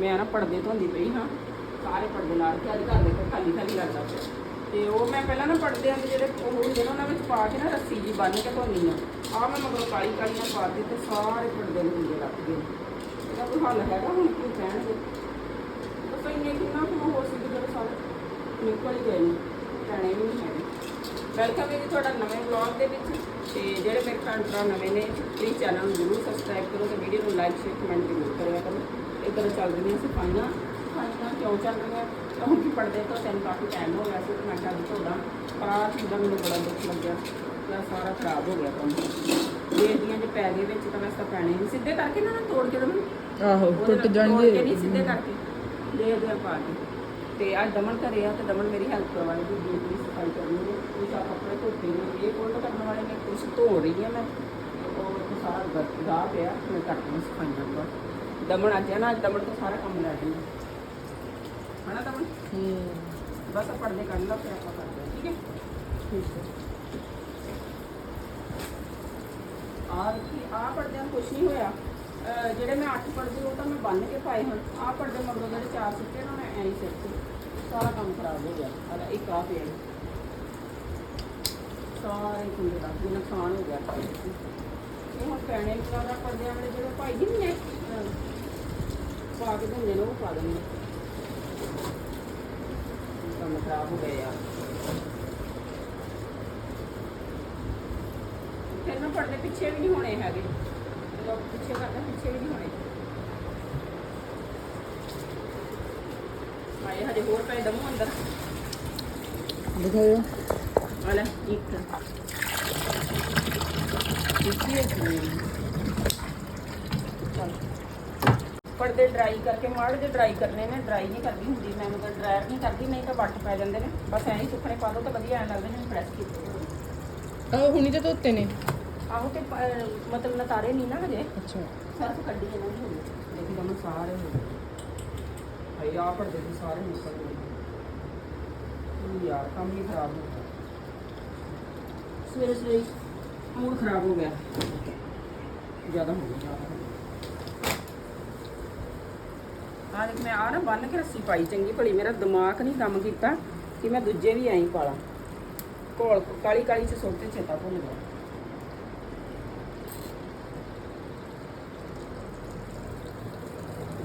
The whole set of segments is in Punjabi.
ਮੈਂ ਨਾ ਪਰਦੇ ਧੋਂਦੀ ਪਈ ਹਾਂ, ਸਾਰੇ ਪਰਦੇ ਲਾ ਕੇ ਅੱਜ ਘਰ ਦੇਖੋ ਖਾਲੀ ਖਾਲੀ ਲੱਗਦਾ ਪਿਆ। ਤੇ ਉਹ ਮੈਂ ਪਹਿਲਾਂ ਨਾ ਪਰਦਿਆਂ ਦੇ ਜਿਹੜੇ ਉਹ ਹੁੰਦੇ ਨਾ, ਉਹਨਾਂ ਵਿੱਚ ਪਾ ਕੇ ਨਾ ਰੱਸੀ ਜੀ ਬੰਨ੍ਹ ਕੇ ਧੋਨੀ ਆ ਆ ਮੈਂ ਮਗਰੋਂ ਕਾਲੀ ਕਾਲੀ ਨਾਲ ਪਾ ਦਿੱਤੇ ਤੇ ਸਾਰੇ ਪਰਦੇ ਨੂੰ ਹੁੰਦੇ ਰੱਖ ਗਏ। ਇਹਦਾ ਕੋਈ ਹੱਲ ਹੈਗਾ ਹੁਣ ਕੀ ਕਹਿਣਗੇ ਬਸ ਇੰਨੇ ਕਿੰਨਾ ਕੁ ਹੋ ਸਕਦਾ ਜਦੋਂ ਸਾਰੇ ਨਿਕਲ ਹੀ ਗਏ ਨੇ ਕਹਿਣੇ ਵੀ ਨਹੀਂ ਹੈਗੇ। ਵੈਲਕਮ ਹੈ ਜੀ ਤੁਹਾਡਾ ਨਵੇਂ ਵਲੌਗ ਦੇ ਵਿੱਚ। ਤੇ ਜਿਹੜੇ ਮੇਰੇ ਭੈਣ ਭਰਾ ਨਵੇਂ ਨੇ ਪਲੀਜ਼ ਚੈਨਲ ਨੂੰ ਜ਼ਰੂਰ ਸਬਸਕ੍ਰਾਈਬ ਕਰੋ ਤੇ ਵੀਡੀਓ ਨੂੰ ਲਾਈਕ ਸ਼ੇਅਰ ਕਮੈਂਟ ਜ਼ਰੂਰ ਕਰਿਆ ਕਰੋ। ਇੱਧਰ ਚੱਲ ਰਹੀਆਂ ਸਫਾਈਆਂ ਸਫਾਈਆਂ ਕਿਉਂ ਚੱਲ ਰਹੀਆਂ? ਕਿਉਂਕਿ ਪੜਦੇ ਤੋਂ ਤੈਨੂੰ ਕਾਫੀ ਟਾਈਮ ਹੋ ਗਿਆ ਸੀ ਤੇ ਮੈਂ ਕਿਹਾ ਵੀ ਧੋਦਾ ਪਰ ਆਹ ਚੀਜ਼ ਮੈਨੂੰ ਬੜਾ ਦੁੱਖ ਲੱਗਿਆ। ਆਹ ਸਾਰਾ ਖਰਾਬ ਹੋ ਗਿਆ ਕੰਮ। ਦੇਖਦੀਆਂ ਜੇ ਪੈ ਗਏ ਵਿੱਚ ਤਾਂ ਵੈਸੇ ਪੈਣੇ ਨਹੀਂ। ਸਿੱਧੇ ਕਰਕੇ ਨਾ ਨਾ ਤੋੜ ਕੇ ਦਮਨ ਆਹੋ ਟੁੱਟ ਕੇ ਨਹੀਂ ਜਾਣਗੇ ਸਿੱਧੇ ਕਰਕੇ। ਦੇ ਦੇ ਪਾ ਕੇ। ਤੇ ਅੱਜ ਦਮਨ ਘਰੇ ਆ ਤੇ ਦਮਨ ਮੇਰੀ ਹੈਲਪ ਕਰਵਾਏਗੀ ਜੀ ਦੀ ਸਫ਼ਾਈ ਕਰਨੀ ਹੈ। ਕੁਝ ਆ ਕੱਪੜੇ ਧੋਤੇ ਨੇ। ਇਹ ਫੋਲਡ ਕਰਨ ਵਾਲੇ ਨੇ। ਕੁਝ ਧੋ ਰਹੀ ਹਾਂ ਮੈਂ। ਉਹ ਸਾਰਾ ਗਾਹ ਪਿਆ। ਮੈਂ ਕਰਦੀ ਹਾਂ ਸਫਾਈਆਂ ਦਾ ਦਮਨ ਅੱਜ ਹੈ ਨਾ ਅੱਜ ਦਮਨ ਤੋਂ ਸਾਰਾ ਕੰਮ ਲੈ ਜਾਊਗਾ ਹਨਾ ਦਮਨ ਬਸ ਆ ਪਰਦੇ ਕੱਢ ਲਾ ਫਿਰ ਆਪਾਂ ਕਰਦੇ ਹਾਂ ਠੀਕ ਹੈ ਠੀਕ ਹੈ ਆ ਕੀ ਆ ਪਰਦਿਆਂ ਨੂੰ ਕੁਛ ਨਹੀਂ ਹੋਇਆ ਅਹ ਜਿਹੜੇ ਮੈਂ ਅੱਠ ਪਰਦੇ ਉਹ ਤਾਂ ਮੈਂ ਬੰਨ ਕੇ ਪਾਏ ਹਨ ਆ ਪਰਦੇ ਮਗਰੋਂ ਜਿਹੜੇ ਚਾਰ ਸਿੱਟੇ ਨਾ ਮੈਂ ਐਂ ਹੀ ਸਿੱਟੇ ਸਾਰਾ ਕੰਮ ਖਰਾਬ ਹੋ ਗਿਆ ਸਾਰਾ ਇੱਕ ਆ ਪਿਆ ਸਾਰੇ ਕੁੰਡੇ ਦਾ ਵੀ ਨੁਕਸਾਨ ਹੋ ਗਿਆ ਇਹ ਹੁਣ ਪੈਣੇ ਨਹੀਂ ਜ਼ਿਆਦਾ ਪਰਦਿਆਂ ਵਾਲੇ ਜਿਹੜੇ ਭਾਈ ਜੀ ਨੇ ਅਹ, ਪਾ ਕੇ ਦਿੰਦੇ ਨੇ ਉਹ ਪਾ ਦਿੰਦੇ ਕੰਮ ਖਰਾਬ ਹੋ ਗਏ ਯਾਰ ਫਿਰ ਨਾ ਪਰਦੇ ਪਿੱਛੇ ਵੀ ਨਹੀਂ ਹੋਣੇ ਹੈਗੇ ਜਦੋਂ ਪਿੱਛੇ ਕਰਦਾ ਪਿੱਛੇ ਵੀ ਨਹੀਂ ਹੋਣੇ ਆਏ ਹਜੇ ਹੋਰ ਪਏ ਦਮੂ ਅੰਦਰ ਦਿਖਾਓ ਆ ਲੈ ਇੱਕ ਇੱਕੀ ਹੈ ਚੱਲ ਪਰਦੇ ਡਰਾਈ ਕਰਕੇ ਮਾੜ ਜੇ ਡਰਾਈ ਕਰਨੇ ਨੇ ਡਰਾਈ ਨਹੀਂ ਕਰਦੀ ਹੁੰਦੀ ਮੈਂ ਮਤਲਬ ਡਰਾਇਰ ਨਹੀਂ ਕਰਦੀ ਨਹੀਂ ਤਾਂ ਵੱਟ ਪੈ ਜਾਂਦੇ ਨੇ ਬਸ ਐਂ ਹੀ ਸੁੱਕਣੇ ਪਾ ਦੋ ਤਾਂ ਵਧੀਆ ਐਂ ਲੱਗਦੇ ਨੇ ਪ੍ਰੈਸ ਕੀਤੇ ਹੋਏ। ਆਹ ਹੁਣੀ ਤਾਂ ਧੋਤੇ ਨੇ। ਆਹੋ ਤੇ ਪ- ਮਤਲਬ ਨਤਾਰੇ ਨਹੀਂ ਨਾ ਹਜੇ। ਅੱਛਾ। ਸਰਫ ਕੱਢੀ ਇਹਨਾਂ ਦੀ ਹੋਈ ਦੇਖੀ ਤੁਹਾਨੂੰ ਸਾਰੇ ਹੋ ਗਏ। ਭਾਈ ਆ ਪਰਦੇ ਵੀ ਸਾਰੇ ਨਿਕਲ ਗਏ। ਉਹ ਯਾਰ ਕੰਮ ਹੀ ਖਰਾਬ ਹੋ ਗਿਆ। ਸਵੇਰੇ ਸਵੇਰੇ ਮੂਡ ਖਰਾਬ ਹੋ ਗਿਆ। ਜ਼ਿਆਦਾ ਹੋ ਗਿਆ। ਆ ਦੇਖ ਮੈਂ ਆ ਨਾ ਬੰਨ ਕੇ ਰੱਸੀ ਪਾਈ ਚੰਗੀ ਭਲੀ ਮੇਰਾ ਦਿਮਾਗ ਨਹੀਂ ਕੰਮ ਕੀਤਾ ਕਿ ਮੈਂ ਦੂਜੇ ਵੀ ਐਂ ਹੀ ਪਾਲਾਂ। ਕੋਲ ਕਾਲੀ ਕਾਲੀ ਚ ਸੁੱਟ ਤੇ ਚੇਤਾ ਭੁੱਲ ਗਿਆ।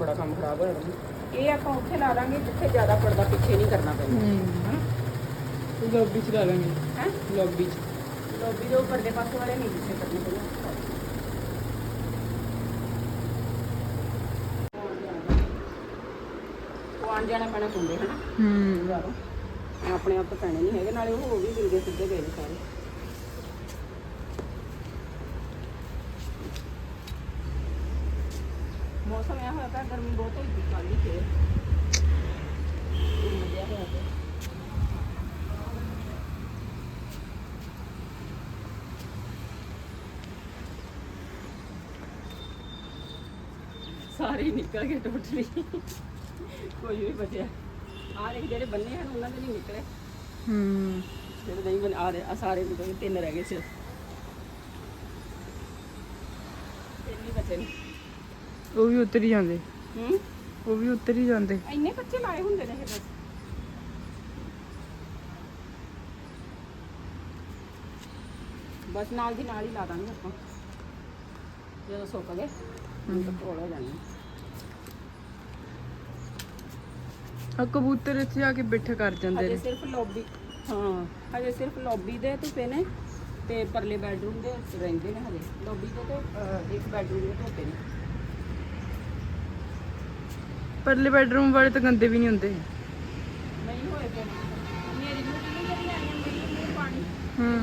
ਬੜਾ ਕੰਮ ਖਰਾਬ ਹੋਇਆ ਜੀ ਇਹ ਆਪਾਂ ਉੱਥੇ ਲਾ ਜਿੱਥੇ ਜ਼ਿਆਦਾ ਪਰਦਾ ਪਿੱਛੇ ਨਹੀਂ ਕਰਨਾ ਪੈਂਦਾ। ਹੂੰ। ਲੌਬੀ ਚ ਲਾ ਲਾਂਗੇ। ਹੈ? ਲੌਬੀ ਚ। ਲੋਬੀ ਦੇ ਉੱਪਰ ਦੇ ਪਾਸੇ ਵਾਲੇ ਨਹੀਂ ਪਿੱਛੇ ਕਰਨੇ ਪੈਂਦੇ ਉਹ ਆਣ ਜਾਣਾ ਪੈਣਾ ਕੁੰਡੇ ਹਨਾ। ਹੂੰ। ਆਪਣੇ ਆਪ ਤਾਂ ਪੈਣੇ ਨਹੀਂ ਹੈਗੇ ਨਾਲੇ ਉਹ ਹੋ ਵੀ ਗਿਰਦੇ ਸਿੱਧੇ ਗਏ ਨੇ ਸਾਰੇ। ਮੌਸਮ ਇਹ ਹੋਇਆ ਪਿਆ ਗਰਮੀ ਬਹੁਤ ਹੋਈ ਪਈ ਕੱਲ੍ਹ ਹੀ ਫੇਰ। ਗੁੰਮ ਜਿਹਾ ਹੋਇਆ ਪਿਆ। ਸਾਰੇ ਹੀ ਨਿਕਲ ਗਏ ਟੋਟਲੀ। ਕੋਈ ਵੀ ਬਚਿਆ। ਦੇਖ ਜਿਹੜੇ ਬੰਨੇ ਹਨ ਉਹਨਾਂ ਦੇ ਨਹੀਂ ਨਿਕਲੇ। ਹੂੰ। ਜਿਹੜੇ ਨਹੀਂ ਬਣ ਆ ਰਹੇ ਆ ਸਾਰੇ ਨਿਕਲ ਗਏ ਤਿੰਨ ਰਹਿ ਗਏ ਸਿਰ ਤਿੰਨ ਹੀ ਬਚੇ ਨੇ। ਉਹ ਵੀ ਉਤਰ ਹੀ ਜਾਂਦੇ। ਹੂੰ? ਉਹ ਵੀ ਉਤਰ ਹੀ ਜਾਂਦੇ। ਇੰਨੇ ਬੱਚੇ ਲਾਏ ਹੁੰਦੇ ਨੇ ਇਹ ਬਸ। ਬਸ ਨਾਲ ਦੀ ਨਾਲ ਹੀ ਲਾ ਦਾਂਗੇ ਆਪਾਂ। ਜਦੋਂ ਸੁੱਕ ਗਏ ਹੁਣ ਤਾਂ ਕੋਲ ਹੋ ਜਾਣੀ ਆ ਕਬੂਤਰ ਇੱਥੇ ਆ ਕੇ ਬੈਠਾ ਕਰ ਜਾਂਦੇ ਹਜੇ ਨੇ। ਸਿਰਫ ਲੌਬੀ ਹਾਂ ਹਜੇ ਸਿਰਫ ਲੌਬੀ ਦੇ ਧੁੱਪੇ ਨੇ ਤੇ ਪਰਲੇ ਬੈਡਰੂਮ ਦੇ ਰਹਿੰਦੇ ਨੇ ਹਜੇ। ਲੌਬੀ ਦੇ ਤੇ ਅਹ, ਇੱਕ ਬੈਡਰੂਮ ਦੇ ਧੁੱਪੇ ਨੇ। ਪਰਲੇ ਬੈਡਰੂਮ ਵਾਲੇ ਤਾਂ ਗੰਦੇ ਵੀ ਨਹੀਂ ਹੁੰਦੇ। ਨਹੀਂ ਹੋਏ ਪਏ ਮੇਰੀ ਨੂੰ ਕਿੰਨੀ ਜਿਹੜੀ ਆਈ ਹੈ ਮੇਰੀ ਨੂੰ ਪਾਣੀ। ਹੂੰ।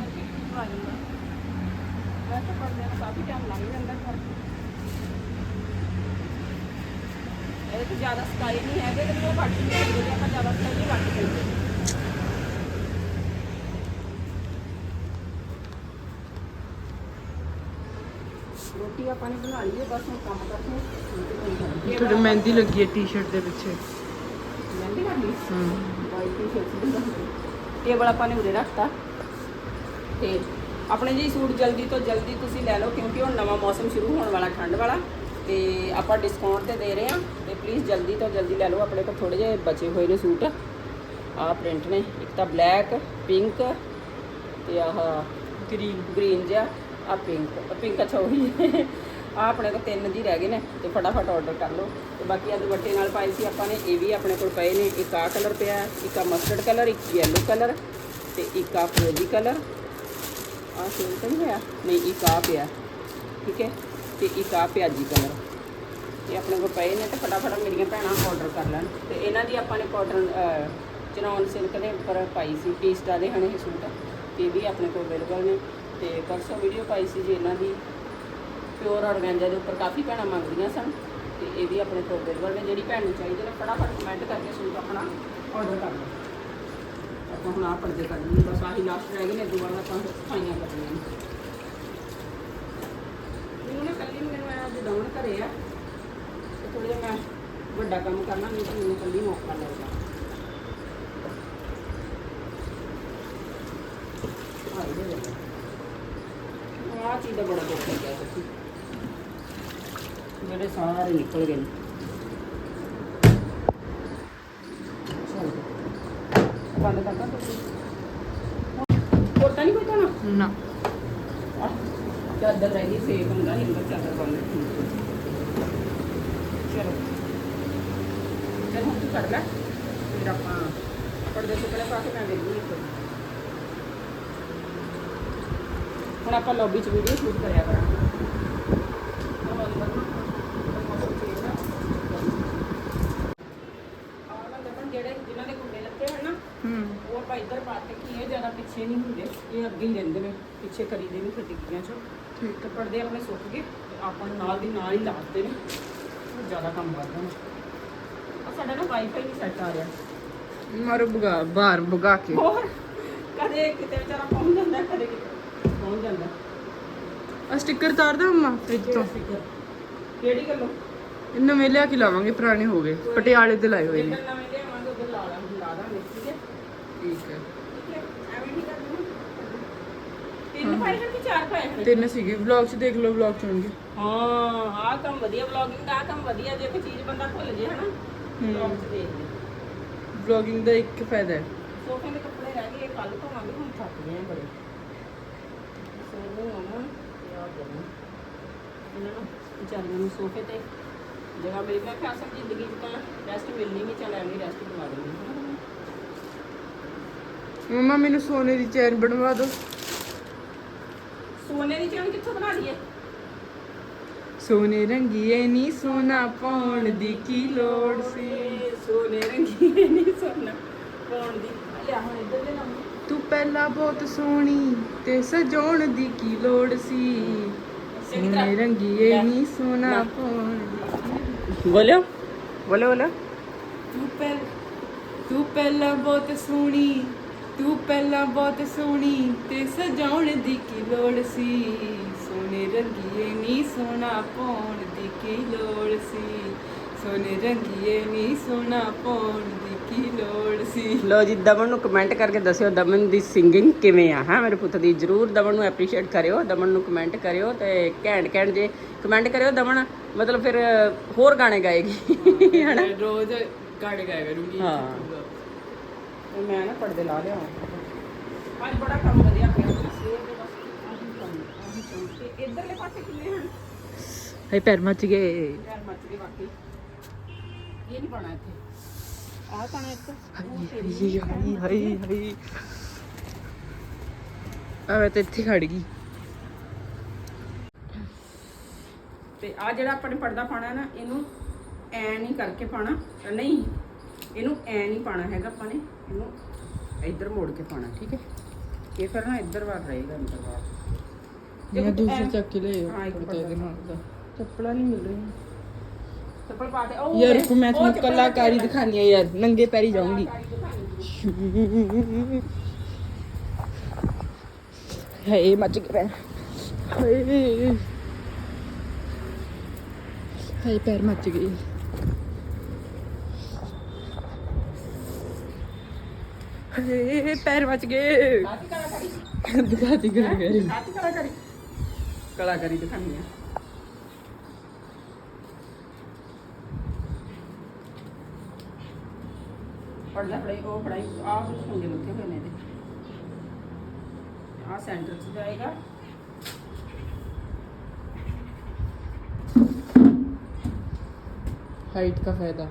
ਆ ਜਾਂਦਾ ਵੈਸੇ ਪਰਦੇ ਨੂੰ ਕਾਫੀ ਟਾਈਮ ਲੱਗ ਜਾਂਦਾ ਪਰ ਇਹਦੇ ਤੋਂ ਜ਼ਿਆਦਾ ਸਕਾਈ ਨਹੀਂ ਹੈਗੇ ਤੇ ਉਹ ਕੱਟ ਨਹੀਂ ਸਕਦੇ ਆਪਾਂ ਜ਼ਿਆਦਾ ਸਕਾਈ ਨਹੀਂ ਕੱਟ ਸਕਦੇ। ਰੋਟੀ ਆਪਾਂ ਨੇ ਬਣਾ ਲਈ ਹੈ ਬਸ ਹੁਣ ਕੰਮ ਕਰਦੇ ਤੁਹਾਡੀ ਮਹਿੰਦੀ ਲੱਗੀ ਹੈ ਟੀ-ਸ਼ਰਟ ਦੇ ਪਿੱਛੇ। ਮਹਿੰਦੀ ਲਈ ਹੂੰ। ਵਾਈਟ ਟੀ-ਸ਼ਰਟ ਟੇਬਲ ਆਪਾਂ ਨੇ ਉਰੇ ਰੱਖਤਾ। ਤੇ ਆਪਣੇ ਜੀ ਸੂਟ ਜਲਦੀ ਤੋਂ ਜਲਦੀ ਤੁਸੀਂ ਲੈ ਲਓ ਕਿਉਂਕਿ ਹੁਣ ਨਵਾਂ ਮੌਸਮ ਸ਼ੁਰੂ ਹੋਣ ਵਾਲਾ ਠੰਡ ਵਾਲਾ। ਤੇ ਆਪਾਂ ਡਿਸਕਾਊਂਟ ਤੇ ਦੇ ਰਹੇ ਹਾਂ। ਪਲੀਜ਼ ਜਲਦੀ ਤੋਂ ਜਲਦੀ ਲੈ ਲਓ ਆਪਣੇ ਕੋਲ ਥੋੜੇ ਜਿਹੇ ਬਚੇ ਹੋਏ ਨੇ ਸੂਟ। ਆਹ ਪ੍ਰਿੰਟ ਨੇ ਇੱਕ ਤਾਂ ਬਲੈਕ ਪਿੰਕ ਤੇ ਆਹ ਗ੍ਰੀਨ ਗ੍ਰੀਨ ਜਿਹਾ ਆ ਪਿੰਕ ਪਿੰਕ ਅੱਛਾ ਉਹੀ ਆ ਆਪਣੇ ਕੋਲ ਤਿੰਨ ਜੀ ਰਹਿ ਗਏ ਨੇ ਤੇ ਫਟਾਫਟ ਆਰਡਰ ਕਰ ਲਓ। ਤੇ ਬਾਕੀ ਆ ਦੁਪੱਟੇ ਨਾਲ ਪਾਏ ਸੀ ਆਪਾਂ ਨੇ ਇਹ ਵੀ ਆਪਣੇ ਕੋਲ ਪਏ ਨੇ ਇੱਕ ਆ ਕਲਰ ਪਿਆ ਇੱਕ ਆ ਮਸਟਰਡ ਕਲਰ ਇੱਕ ਯੈਲੋ ਕਲਰ ਤੇ ਇੱਕ ਆ ਫਰੋਜੀ ਕਲਰ ਆ ਸੇਮ ਤਾਂ ਨਹੀਂ ਹੋਇਆ? ਨਹੀਂ ਇੱਕ ਆ ਪਿਆ ਠੀਕ ਹੈ? ਤੇ ਇੱਕ ਆ ਪਿਆਜੀ ਕਲਰ ਇਹ ਆਪਣੇ ਕੋਲ ਪਏ ਨੇ ਤੇ ਫਟਾਫਟ ਮੇਰੀਆਂ ਭੈਣਾਂ ਆਰਡਰ ਕਰ ਲੈਣ। ਤੇ ਇਹਨਾਂ ਦੀ ਆਪਾਂ ਨੇ ਕਾਟਨ ਚਨੌਨ ਸਿਲਕ ਦੇ ਉੱਪਰ ਪਾਈ ਸੀ ਪੀਸਟਾ ਦੇ ਹਨ ਇਹ ਸੂਟ। ਤੇ ਇਹ ਵੀ ਆਪਣੇ ਕੋਲ ਅਵੇਲੇਬਲ ਨੇ। ਤੇ ਪਰਸੋਂ ਵੀਡੀਓ ਪਾਈ ਸੀ ਜੀ ਇਹਨਾਂ ਦੀ। ਪਿਓਰ ਔਰਗੈਂਜਾ ਦੇ ਉੱਪਰ ਕਾਫੀ ਭੈਣਾਂ ਮੰਗਦੀਆਂ ਸਨ। ਤੇ ਇਹ ਵੀ ਆਪਣੇ ਕੋਲ ਅਵੇਲੇਬਲ ਨੇ। ਜਿਹੜੀ ਭੈਣ ਨੂੰ ਚਾਹੀਦੇ ਨੇ ਫਟਾਫਟ ਕਮੈਂਟ ਕਰਕੇ ਸੂਟ ਆਪਣਾ ਆਰਡਰ ਕਰ ਲਓ ਆਪਾਂ ਹੁਣ ਆਹ ਪਰਦੇ ਕਰ ਲਈਏ। ਬਸ ਆਹੀ ਲਾਸਟ ਰਹਿ ਗਏ ਨੇ ਦੁਬਾਰਾ ਆਪਾਂ ਸਫਾਈਆਂ ਕਰਨੀਆਂ ਨੇ। ਮੈਨੂੰ ਨਾ ਕੱਲੀ ਮੈਨੂੰ ਅੱਜ ਡਾਊਨ ਘਰੇ ਆ ਥੋੜਾ ਜਿਹਾ ਮੈਂ ਵੱਡਾ ਕੰਮ ਕਰਨਾ ਨਹੀਂ ਤਾਂ ਮੈਨੂੰ ਕੱਲੀ ਮੌਕਾ ਲੱਗਦਾ। ਆਹ ਚੀਜ਼ ਦਾ ਬੜਾ ਦੁੱਖ ਲੱਗਿਆ ਸੱਚੀ ਜਿਹੜੇ ਸਾਰੇ ਨਿਕਲ ਗਏ ਨੇ। ਬੰਦ ਕਰਤਾ ਤੁਸੀਂ? ਹੋਰ ਤਾਂ ਨਹੀਂ ਕੋਈ ਤਾਂ ਨਾ। ਚਾਦਰ ਰਹਿ ਗਈ ਸੇਕ ਹੁੰਦਾ ਨਹੀਂ ਚਾਦਰ ਬੰਦ ਚਲੋ। ਚਲ ਹੁਣ ਤੂੰ ਕਰ ਲੈ। ਫਿਰ ਆਪਾਂ ਪਰਦੇ ਸੁੱਕਣੇ ਪਾ ਕੇ ਮੈਂ ਵੇਖਦੀ ਹਾਂ ਹੁਣ ਆਪਾਂ ਲੌਬੀ 'ਚ ਵੀਡੀਓ ਸ਼ੂਟ ਕਰਿਆ ਕਰਾਂਗੇ। ਦੇ ਇੱਧਰ ਪਾ ਕੇ ਕੀ ਇਹ ਜ਼ਿਆਦਾ ਪਿੱਛੇ ਨਹੀਂ ਹੁੰਦੇ ਇਹ ਅੱਗੇ ਹੀ ਰਹਿੰਦੇ ਨੇ ਪਿੱਛੇ ਕਰੀਦੇ ਨਹੀਂ ਫਿਰ ਚੋਂ। ਠੀਕ ਤੇ ਪਰਦੇ ਆਪਣੇ ਸੁੱਕ ਗਏ ਆਪਾਂ ਨਾਲ ਦੀ ਨਾਲ ਹੀ ਲਾਤੇ ਨੇ। ਜ਼ਿਆਦਾ ਕੰਮ ਕਰਦਾ ਨੇ ਆ ਸਾਡਾ ਨਾ ਵਾਈਫਾਈ ਨਹੀਂ ਸੈੱਟ ਆ ਰਿਹਾ। ਮਾਰੋ ਬਗਾ ਬਾਹਰ ਬਗਾ ਕੇ। ਹੋਰ ਕਦੇ ਕਿਤੇ ਵਿਚਾਰਾ ਪਹੁੰਚ ਜਾਂਦਾ ਕਦੇ ਕਿਤੇ ਪਹੁੰਚ ਜਾਂਦਾ। ਆ ਸਟicker ਤਾਰ ਦਾ ਮੰਮਾ ਫ੍ਰਿਜ ਤੋਂ ਕਿਹੜਾ speaker? ਕਿਹੜੀ ਗੱਲੋਂ? ਇਹ ਨਵੇਂ ਲਿਆ ਕੇ ਲਾਵਾਂਗੇ ਪੁਰਾਣੇ ਹੋ ਗਏ। ਪਟਿਆਲੇ ਤੇ ਲਾਏ ਹੋਏ ਨੇ। ਜਿੱਦਣ ਨਵੇਂ ਲਿਆਵਾਂਗੇ ਉਦੋਂ ਲਾ ਲਾਂਗੇ ਲਾ ਦਾਂਗੇ ਠੀਕ ਹੈ? ਠੀਕ ਹੈ। ਠੀਕ ਹੈ ਐਵੇਂ ਨਹੀਂ ਕਰਨਾ ਤਿੰਨ ਪਾਏ ਹਨ ਕਿ ਚਾਰ ਪਾਏ ਹਨ ਤਿੰਨ ਸੀਗੇ ਵਲੌਗ 'ਚ ਦੇਖ ਲਓ ਵਲੌਗ 'ਚ ਹੋਣਗੇ ਹਾਂ ਆਹ ਕੰਮ ਵਧੀਆ ਵਲੌਗਿੰਗ ਦਾ ਆਹ ਕੰਮ ਵਧੀਆ ਜੇ ਕੋਈ ਚੀਜ਼ ਬੰਦਾ ਭੁੱਲ ਜੇ ਹਨਾ? ਵਲੌਗ 'ਚ ਦੇਖ ਲੈ ਵਲੌਗਿੰਗ ਦਾ ਇੱਕ ਫਾਇਦਾ ਹੈ। ਸੋਫੇ ਦੇ ਕੱਪੜੇ ਰਹਿ ਗਏ ਕੱਲ ਧੋਵਾਂਗੇ ਹੁਣ ਥੱਕ ਗਏ ਆ ਬੜੇ। ਸੋਨੂੰ ਅਮਨ ਤੇ ਆ ਗਏ ਇਹਨਾਂ ਨੂੰ ਵਿਚਾਰੀਆਂ ਨੂੰ ਸੋਫੇ ਤੇ ਜਗ੍ਹਾ ਮਿਲ। ਮੈਂ ਕਿਹਾ ਅਸਲ ਜ਼ਿੰਦਗੀ 'ਚ ਤਾਂ ਰੈਸਟ ਮਿਲਣੀ ਨਹੀਂ ਚੱਲ ਐਵੇਂ ਰੈਸਟ ਕਰਵਾ ਦੇਣੀ ਮੰਮਾ ਮੈਨੂੰ ਸੋਨੇ ਦੀ ਚੈਨ ਬਣਵਾ ਦਿਓ। ਸੋਨੇ ਦੀ ਚੈਨ ਕਿੱਥੋਂ ਬਣਾ ਲਈਏ? ਸੋਨੇ ਰੰਗੀਏ ਨੀ ਸੋਨਾ ਪਾਉਣ ਦੀ ਕੀ ਲੋੜ ਸੀ? ਸੋਨੇ ਰੰਗੀ ਨਹੀਂ ਸੋਨਾ ਪਾਉਣ ਦੀ। ਲਿਆ ਹੁਣ ਇੱਧਰ ਦੇ ਲਾਉਂਗੇ ਤੂੰ ਪਹਿਲਾਂ ਬਹੁਤ ਸੋਹਣੀ ਤੇ ਸਜਾਉਣ ਦੀ ਕੀ ਲੋੜ ਸੀ? ਸੋਨੇ ਰੰਗੀਏ ਨੀ ਸੋਨਾ ਪਾਉਣ ਦੀ ਬੋਲਿਓ ਬੋਲੇ ਬੋਲੇ। ਤੂੰ ਪਹਿਲ ਤੂੰ ਪਹਿਲਾਂ ਬਹੁਤ ਸੋਹਣੀ ਤੂੰ ਪਹਿਲਾਂ ਬਹੁਤ ਸੋਹਣੀ ਤੇ ਸਜਾਉਣ ਦੀ ਕੀ ਲੋੜ ਸੀ? ਸੋਨੇ ਰੰਗੀਏ ਨੀ ਸੋਨਾ ਪਾਉਣ ਦੀ ਕੀ ਲੋੜ ਸੀ? ਸੋਨੇ ਰੰਗੀਏ ਨੀ ਸੋਨਾ ਪਾਉਣ ਦੀ ਕੀ ਲੋੜ ਸੀ? ਲੋ ਜੀ ਦਮਨ ਨੂੰ ਕਮੈਂਟ ਕਰਕੇ ਦੱਸਿਓ ਦਮਨ ਦੀ ਸਿੰਗਿੰਗ ਕਿਵੇਂ ਆ ਹਾਂ? ਮੇਰੇ ਪੁੱਤ ਦੀ ਜਰੂਰ ਦਮਨ ਨੂੰ ਐਪਰੀਸ਼ੀਏਟ ਕਰਿਓ ਦਮਨ ਨੂੰ ਕਮੈਂਟ ਕਰਿਓ ਤੇ ਘੈਂਟ ਘੈਂਟ ਜੇ ਕਮੈਂਟ ਕਰਿਓ ਦਮਨ ਮਤਲਬ ਫਿਰ ਹੋਰ ਗਾਣੇ ਗਾਏਗੀ ਹਨਾ? ਰੋਜ਼ ਗਾਣੇ ਗਾਇਆ ਕਰੂੰਗੀ। ਹਾਂ। ਮੈਂ ਨਾ ਪਰਦੇ ਲਾ ਲਿਆ। ਅੱਜ ਬੜਾ ਕੰਮ ਵਧੀਆ ਪਿਆ। ਸਵੇਰ ਦੇ ਬਸ ਆਹੀ ਕੰਮ ਆਹੀ ਕੰਮ ਤੇ ਇਧਰਲੇ ਪਾਸੇ ਕਿੰਨੇ ਹਨ? ਹੇ ਪੈਰ ਮੱਚ ਗਏ। ਯਾਰ ਮੱਚ ਗਏ ਬਾਕੀ। ਇਹ ਨਹੀਂ ਪਾਣਾ ਇੱਥੇ। ਆਹ ਪਾਣਾ ਤੇਰੀ ਹਾਈ ਹਾਈ ਹਾਈ ਆ। ਮੈਂ ਤੇ ਇੱਥੇ ਖੜ ਗਈ। ਤੇ ਆ ਜਿਹੜਾ ਆਪਾਂ ਨੇ ਪਰਦਾ ਪਾਣਾ ਨਾ ਇਹਨੂੰ ਐ ਨਹੀਂ ਕਰਕੇ ਪਾਣਾ ਨਹੀਂ ਇਹਨੂੰ ਐ ਨਹੀਂ ਪਾਣਾ ਹੈਗਾ ਆਪਾਂ ਨੇ। ਇਹਨੂੰ ਇੱਧਰ ਮੋੜ ਕੇ ਪਾਣਾ ਠੀਕ ਹੈ? ਇਹ ਫਿਰ ਨਾ ਇੱਧਰ ਵਾਰ ਰਹੇਗਾ ਅੰਦਰ ਵਾਰ ਮੈਂ ਦੂਸਰੇ ਚੱਕ ਕੇ ਲੈ ਹਾਂ, ਇੱਕ ਇਹਦੇ। ਨਾਲ ਦਾ ਚੱਪਲਾਂ ਨਹੀਂ ਮਿਲ ਰਹੀਆਂ। ਚੱਪਲ ਪਾ ਦੇ। ਉਹ ਯਾਰ ਕੋ ਮੈਂ ਤੁਹਾਨੂੰ ਕਲਾਕਾਰੀ ਦੇਖ। ਦਿਖਾਣੀ ਹੈ। ਯਾਰ। ਨੰਗੇ ਪੈਰੀ ਜਾਊਂਗੀ। ਹਏ ਮੱਚ ਪੈਰ। ਹਏ। ਹਏ ਪੈਰ ਮੱਚ ਗਏ। ਹਏ ਪੈਰ ਮੱਚ ਗਏ। ਕਾਹਦੀ ਕਲਾਕਾਰੀ ਦਿਖਾਤੀ ਕਲਾਕਾਰੀ ਕਲਾਕਾਰੀ ਦਿਖਾਣੀ ਆ ਪੜਦਾ ਫੜਾਈ ਉਹ ਫੜਾਈ ਆਹ ਵੀ ਖੁੰਡੇ ਲੱਗੇ ਹੋਏ ਨੇ ਇਹਦੇ ਆਹ ਸੈਂਟਰ 'ਚ ਜਾਏਗਾ ਹਾਈਟ ਦਾ ਫਾਇਦਾ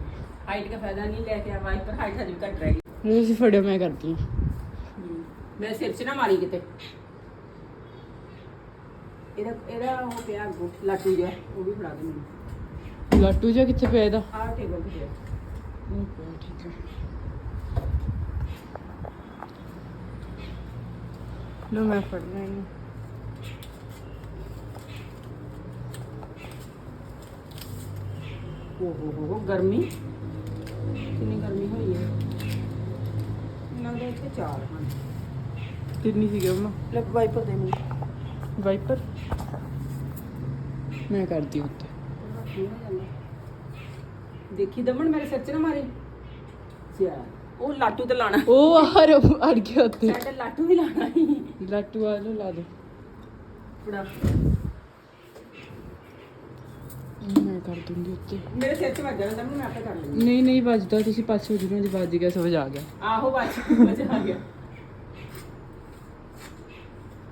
ਹਾਈਟ ਦਾ ਫਾਇਦਾ ਨਹੀਂ ਲੈ ਕੇ ਆ ਵਾਈਪਰ ਹਾਈਟ ਹਜੇ ਵੀ ਘੱਟ ਰਹੇਗੀ ਤੁਸੀਂ ਫੜਿਓ ਮੈਂ ਕਰਦੀ ਹਾਂ ਮੇਰੇ ਸਿਰ 'ਚ ਨਾ ਮਾਰੀ ਕਿਤੇ ਇਹਦਾ ਇਹਦਾ ਉਹ ਪਿਆ ਅੱਗੋਂ ਲਾਟੂ ਜਿਹਾ ਉਹ ਵੀ ਫੜਾ ਦੇ ਮੈਨੂੰ। ਲਾਟੂ ਜਿਹਾ ਕਿੱਥੇ ਪਿਆ ਇਹਦਾ? ਆਹ ਟੇਬਲ ਤੇ ਪਿਆ। ਠੀਕ ਹੈ ਲੋ ਮੈਂ ਫੜਨਾ ਇਹਨੂੰ ਓ ਹੋ ਹੋ ਹੋ ਗਰਮੀ। ਕਿੰਨੀ ਗਰਮੀ ਹੋਈ ਹੈ? ਲੱਗਦਾ ਇੱਥੇ ਚਾਰ ਹਨ। ਕਿੰਨੀ ਸੀ ਗਿਆ ਲੈ ਵਾਈਪਰ ਦੇ ਮੈਨੂੰ। ਵਾਈਪਰ? ਮੈਂ ਕਰਦੀ ਉੱਤੇ। ਦੇਖੀ ਦਮਣ ਮੇਰੇ ਸਿਰ 'ਚ ਨਾ ਮਾਰੀ? ਸਿਆ। ਉਹ ਲਾਟੂ ਤੇ ਲਾਣਾ। ਉਹ ਆਰ ਅੜ ਗਿਆ ਉੱਤੇ। ਸਾਡੇ ਲਾਟੂ ਵੀ ਲਾਣਾ ਸੀ। ਲਾਟੂ ਆ ਲੋ ਲਾ ਦੋ ਬੜਾ ਮੈਂ ਕਰ ਦੂੰਗੀ ਉੱਤੇ। ਮੇਰੇ ਸਿਰ 'ਚ ਵੱਜ ਜਾਣਾ ਦਮਣ ਮੈਂ ਆਪੇ ਕਰ ਲੈਂਦੀ ਨਹੀਂ ਨਹੀਂ ਵੱਜਦਾ ਤੁਸੀਂ ਪਾਸੇ ਹੋ ਜਿਹਨਾਂ ਦੀ ਵੱਜ ਗਿਆ ਸਮਝ ਆ ਗਿਆ। ਆਹੋ ਵੱਜ ਮਜ਼ਾ ਆ ਗਿਆ।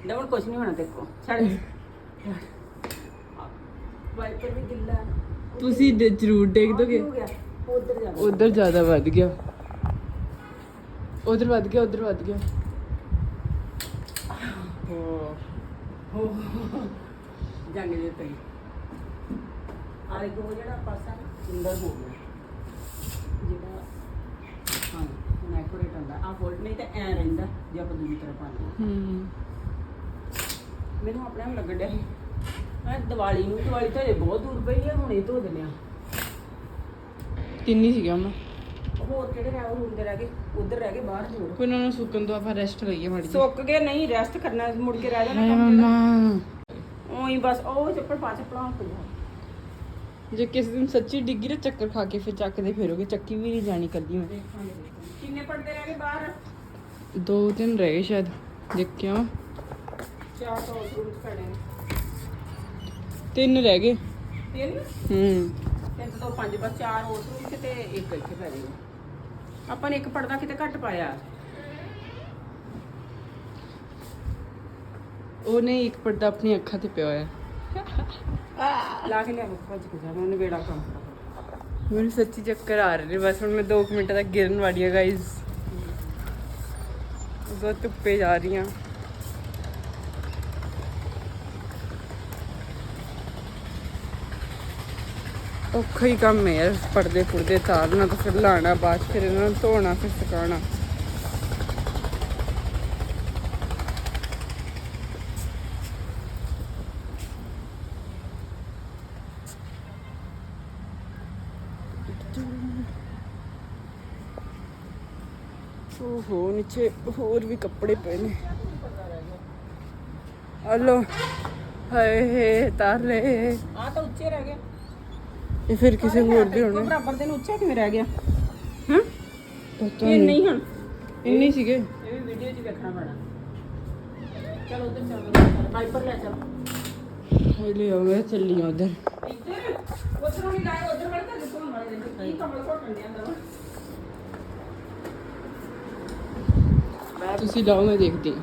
ਦਮਣ ਕੁਛ ਨਹੀਂ ਹੋਣਾ ਦੇਖੋ ਛੱਡ। ਵਾਈਪਰ ਵੀ ਗਿੱਲਾ ਹੈ। ਤੁਸੀਂ ਦੇ- ਜ਼ਰੂਰ ਦੇਖ ਦੋਗੇ। ਹੋ ਗਿਆ। ਉਧਰ ਜਾ ਉਧਰ ਜ਼ਿਆਦਾ ਵੱਧ ਗਿਆ। ਉਧਰ ਵੱਧ ਗਿਆ ਉਧਰ ਵੱਧ ਗਿਆ। ਹੋ ਹੋ ਜੰਗ ਦੇ ਤਈ ਆਰੇ ਕੋ ਜਿਹੜਾ ਪਾਸਾ ਸੁੰਦਰ ਹੋ ਗਿਆ। ਜਿਹੜਾ ਹਾਂ ਨੈਕੋਰੇਟ ਹੁੰਦਾ। ਆ ਫੋਲਡ ਨਹੀਂ ਤਾਂ ਐ ਰਹਿੰਦਾ ਜੇ ਆਪਾਂ ਦੂਜੀ ਤਰ੍ਹਾਂ ਪਾਉਂਦੇ ਹਾਂ। ਹੂੰ। ਮੈਨੂੰ ਆਪਣੇ ਆਪ ਲੱਗਣ ਡਿਆ ਸੀ। ਮੈਂ ਦੀਵਾਲੀ ਨੂੰ ਦੀਵਾਲੀ ਤਾਂ ਹਜੇ ਬਹੁਤ ਦੂਰ ਪਈ ਹੈ ਹੁਣੇ ਧੋ ਦਿੰਦੇ ਆ। ਕਿੰਨੀ ਸੀ ਗਿਆ ਮੈਂ ਹੋਰ ਕਿਹੜੇ ਰਹਿ ਉਹ ਹੁੰਦੇ ਰਹਿ ਗਏ ਉਧਰ ਰਹਿ ਗਏ ਬਾਹਰ ਹੋਰ ਕੋਈ ਨਾ ਉਹਨੂੰ ਸੁੱਕਣ ਤੋਂ ਆਪਾਂ ਰੈਸਟ ਲਈਏ ਮਾੜੀ ਜਿਹੀ। ਸੁੱਕ ਗਏ ਨਹੀਂ ਰੈਸਟ ਕਰਨਾ ਮੁੜ ਕੇ ਰਹਿ ਜਾਣਾ ਹਾਏ ਕੰਮ ਜਿਹੜਾ। ਮਮਾ ਉਹੀ ਬਸ ਉਹ ਚੱਪਲ ਪਾ ਚੱਪਲਾਂ ਹੋ ਗਿਆ ਜੇ ਕਿਸੇ ਦਿਨ ਸੱਚੀ ਡਿੱਗੀ ਨਾ ਚੱਕਰ ਖਾ ਕੇ ਫਿਰ ਚੱਕਦੇ ਫਿਰੋਗੇ ਚੱਕੀ ਵੀ ਨਹੀਂ ਜਾਣੀ ਕਦੀ ਮੈਂ। ਦੇਖਾਂਗੇ ਦੇਖਾਂਗੇ। ਕਿੰਨੇ ਪੜਦੇ ਰਹਿ ਗਏ ਬਾਹਰ? ਦੋ ਦਿਨ ਰਹਿ ਗਏ ਸ਼ਾਇਦ ਦੇਖ ਕਿਉਂ ਚਾਰ ਤੋਂ ਰੂਮ ਚ ਖੜੇ ਨੇ। ਤਿੰਨ ਰਹਿ ਗਏ। ਤਿੰਨ? ਹੂੰ। ਤਿੰਨ ਤੋਂ ਪੰਜ ਬਸ ਚਾਰ ਹੋਰ ਰੂਮ ਚ ਤੇ ਇੱਕ ਇੱਥੇ ਪੈ ਜਾਏਗਾ ਆਪਾਂ ਨੇ ਇੱਕ ਪੜਦਾ ਕਿਤੇ ਘੱਟ ਪਾਇਆ। ਉਹਨੇ ਇੱਕ ਪਰਦਾ ਆਪਣੀ ਅੱਖਾਂ ਤੇ ਪਿਆ ਹੋਇਆ। ਲਾ ਕੇ ਲਿਆ ਭੱਜ ਕੇ ਜਾਣਾ ਉਹਨੇ ਵੇੜਾ ਕੰਮ ਮੈਨੂੰ ਸੱਚੀ ਚੱਕਰ ਆ ਰਹੇ ਨੇ ਬਸ ਹੁਣ ਮੈਂ 2 ਮਿੰਟ ਤੱਕ ਗਿਰਨ ਵਾਲੀ ਆ ਗਾਇਸ ਬਹੁਤ ਧੁੱਪੇ ਜਾ ਰਹੀ ਹਾਂ ਔਖਾ ਹੀ ਕੰਮ ਹੈ ਯਾਰ ਪਰਦੇ ਪੁਰਦੇ ਤਾਰਨਾ ਤੇ ਫਿਰ ਲਾਣਾ, ਬਾਅਦ ਫਿਰ ਇਹਨਾਂ ਨੂੰ ਧੋਣਾ, ਫਿਰ ਸੁਕਾਉਣਾ। ਓਹੋ, ਨੀਚੇ ਹੋਰ ਵੀ ਕੱਪੜੇ ਪਏ ਨੇ। ਹਲੋ ਹਾਏ ਹੇ ਤਾਰੇ ਆ ਤਾਂ ਉੱਚੇ ਰਹਿ ਗਏ। ਇਹ ਫਿਰ ਕਿਸੇ ਹੋਰ ਦੇ ਹੋਣੇ। ਬਰਾਬਰ ਦੇ ਨੂੰ ਉੱਚਾ ਕਿਵੇਂ ਰਹਿ ਗਿਆ? ਹਾਂ? ਪਤਾ ਇਹ ਨਹੀਂ। ਹੁਣ। ਇੰਨੇ ਸੀਗੇ। ਇਹ ਵੀ ਵੀਡੀਓ 'ਚ ਵੇਖਣਾ ਪੈਣਾ। ਚਲ ਉਧਰ ਚੱਲ। ਵਾਈਪਰ ਲੈ ਚੱਲ। ਹਾਏ ਲਿਓ ਮੈਂ ਚੱਲੀ ਆ ਉਧਰ। ਇੱਧਰ। ਉਧਰੋਂ ਨਹੀਂ ਲਾਏ ਉਧਰ ਵਾਲੇ ਤਾਂ ਧੋਣ ਵਾਲੇ ਨੇ। ਕੀ ਕਮਲ ਘੋਟਣ ਦੇ ਅੰਦਰ ਤੁਸੀਂ ਲਾਓ ਮੈਂ ਦੇਖਦੀ ਹਾਂ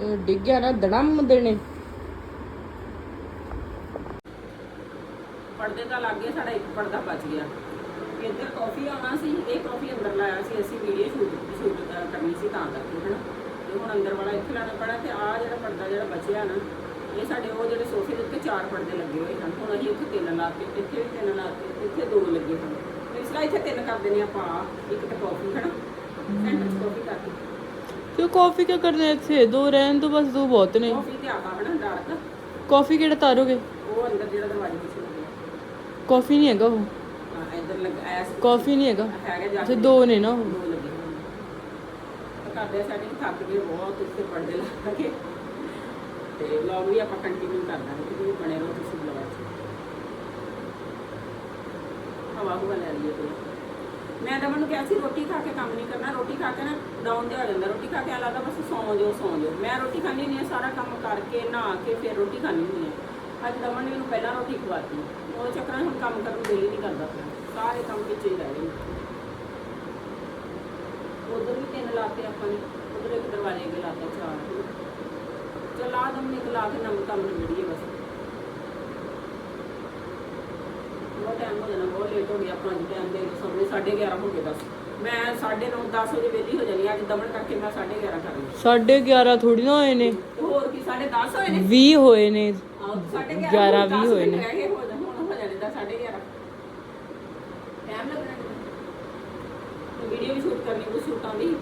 ਡਿੱਗ ਗਿਆ ਨਾ ਦੜਮ ਦੇਣੇ ਪਰਦੇ ਤਾਂ ਲੱਗ ਗਿਆ ਸਾਡਾ ਇੱਕ ਪਰਦਾ ਬਚ ਗਿਆ। ਇੱਧਰ ਕਾਫੀ ਆਉਣਾ ਸੀ, ਇਹ ਕਾਫੀ ਅੰਦਰ ਲਾਇਆ ਸੀ, ਅਸੀਂ ਵੀਡੀਓ ਸ਼ੂਟ ਕਰਨੀ ਸੀ ਤਾਂ ਕਰਕੇ, ਹਨਾ। ਤੇ ਹੁਣ ਅੰਦਰ ਵਾਲਾ ਇੱਥੇ ਲਾਣਾ ਪੜਾ ਤੇ ਆ ਜਿਹੜਾ ਪਰਦਾ ਜਿਹੜਾ ਬਚਿਆ ਨਾ, ਇਹ ਸਾਡੇ ਉਹ ਜਿਹੜੇ ਸੋਫੇ ਦੇ ਉੱਤੇ ਚਾਰ ਪਰਦੇ ਲੱਗੇ ਹੋਏ ਹਨ। ਹੁਣ ਅਸੀਂ ਇੱਥੇ ਤਿੰਨ ਲਾ ਕੇ, ਇੱਥੇ ਵੀ ਤਿੰਨ ਲਾ ਕੇ, ਇੱਥੇ ਦੋ ਲੱਗੇ ਹਨ। ਇਸ ਲਈ ਇੱਥੇ ਤਿੰਨ ਕਰ ਦਿੰਦੇ ਆਪਾਂ, ਇੱਕ ਤਾਂ ਕਾਫੀ ਹਨਾ। ਸੈਂਟਰ ਕਾਫੀ ਕਰਕੇ। ਕਿਉਂ ਕਾਫੀ ਕਿਉਂ ਕਰਨੇ ਇੱਥੇ? ਦੋ ਰਹਿਣ ਤੋਂ ਬਸ ਦੋ ਬਹੁਤ ਨੇ। ਕਾਫੀ ਤੇ ਆਵਾ ਹਨਾ ਡਾਰਕ ਕਾਫੀ ਕਿਹੜਾ ਤਾਰੋਗੇ? ਉਹ ਅੰਦਰ ਜਿਹੜਾ ਦਰਵਾਜ਼ਾ ਪਿੱਛੇ ਲੱਗਿਆ ਕਾਫੀ ਨਹੀਂ ਹੈਗਾ ਉਹ। ਹਾਂ ਇੱਧਰ ਲੱਗ ਐਸ ਕਾਫੀ ਨਹੀਂ ਹੈਗਾ। ਹੈਗਾ ਜਾ ਉੱਥੇ ਦੋ ਨੇ ਨਾ ਉਹ। ਲੱਗੇ ਹੋਏ ਨੇ। ਤਾਂ ਕਰਦੇ ਸਾਡੇ ਥੱਕ ਗਏ ਬਹੁਤ ਇੱਥੇ ਪੜਦੇ ਲੱਗ ਕੇ। ਤੇ ਵਲੌਗ ਵੀ ਆਪਾਂ ਕੰਟੀਨਿਊ ਕਰ ਦਾਂਗੇ ਤੁਸੀਂ ਵੀ ਬਣੇ ਰਹੋ ਤੁਸੀਂ ਵਲੌਗ 'ਚ ਹਵਾ ਹੁਵਾ ਲੈ ਲਈਏ ਪਹਿਲਾਂ ਮੈਂ ਤਾਂ ਨੂੰ ਕਿਹਾ ਸੀ, ਰੋਟੀ ਖਾ ਕੇ ਕੰਮ ਨਹੀਂ ਕਰਨਾ, ਰੋਟੀ ਖਾ ਕੇ ਨਾ ਡਾਊਨ ਜਿਹਾ ਹੋ ਜਾਂਦਾ, ਰੋਟੀ ਖਾ ਕੇ ਐਂ ਲੱਗਦਾ ਬਸ ਸੌਂ ਜਾਓ ਸੌਂ ਜਾਓ। ਮੈਂ ਰੋਟੀ ਖਾਣੀ ਨਹੀਂ ਸਾਰਾ ਕੰਮ ਕਰਕੇ, ਨਹਾ ਕੇ ਫਿਰ ਰੋਟੀ ਖਾਣੀ ਹੁੰਦੀ ਹੈ। ਅੱਜ ਦਮਨ ਨੇ ਮੈਨੂੰ ਪਹਿਲਾਂ ਰੋਟੀ ਖਵਾਤੀ। ਉਹ ਚੱਕਰਾਂ ਹੁਣ ਕੰਮ ਕਰਨ ਨੂੰ ਦਿਲ ਹੀ ਨਹੀਂ ਕਰਦਾ ਪਿਆ। ਸਾਰੇ ਕੰਮ ਵਿੱਚ ਹੀ ਰਹਿ ਗਏ। ਉਧਰ ਵੀ ਤਿੰਨ ਲਾਤੇ ਆਪਾਂ ਨੇ, ਉਧਰ ਇੱਕ ਦਰਵਾਜ਼ੇ ਅੱਗੇ ਲਾਤਾ ਚਾਰ। ਚਲ ਆ ਦਮ ਨਿਕ ਲਾ ਕੇ ਨਮ ਕੰਮ ਨਿਬੜੀਏ ਬਹੁਤ ਟਾਈਮ ਹੋ ਜਾਣਾ ਬਹੁਤ ਲੇਟ ਹੋ ਗਿਆ ਆਪਾਂ ਅੱਜ ਟਾਈਮ ਦੇ ਸਾਹਮਣੇ 11:30 ਹੋ ਗਏ ਬਸ। ਮੈਂ 9:30 10 ਵਜੇ ਵਿਹਲੀ ਹੋ ਜਾਣੀ ਅੱਜ ਦਮਨ ਕਰਕੇ ਮੈਂ 11:30 ਕਰ ਲਈ ਸਾਢੇ 11 ਥੋੜੀ ਨਾ ਹੋਏ ਨੇ। ਤੇ ਹੋਰ ਕੀ 10:30 ਹੋਏ ਨੇ? 20 ਹੋਏ ਨੇ। ਆਹੋ, ਸਾਢੇ 11 ਗਿਆਰਾਂ, ਵੀਹ ਦਸ ਹੋਏ ਮਿੰਟ ਨੇ। ਰਹਿ ਗਏ ਹੋ ਜਾ ਹੁਣ ਹੋ ਜਾਣੇ ਦਾ 11:30 ਟਾਈਮ ਲੱਗਣਾ ਵੀਡੀਓ ਵੀ ਸ਼ੂਟ ਕਰਨੀ ਉਹ ਸ਼ੂਟਾਂ ਦੀ।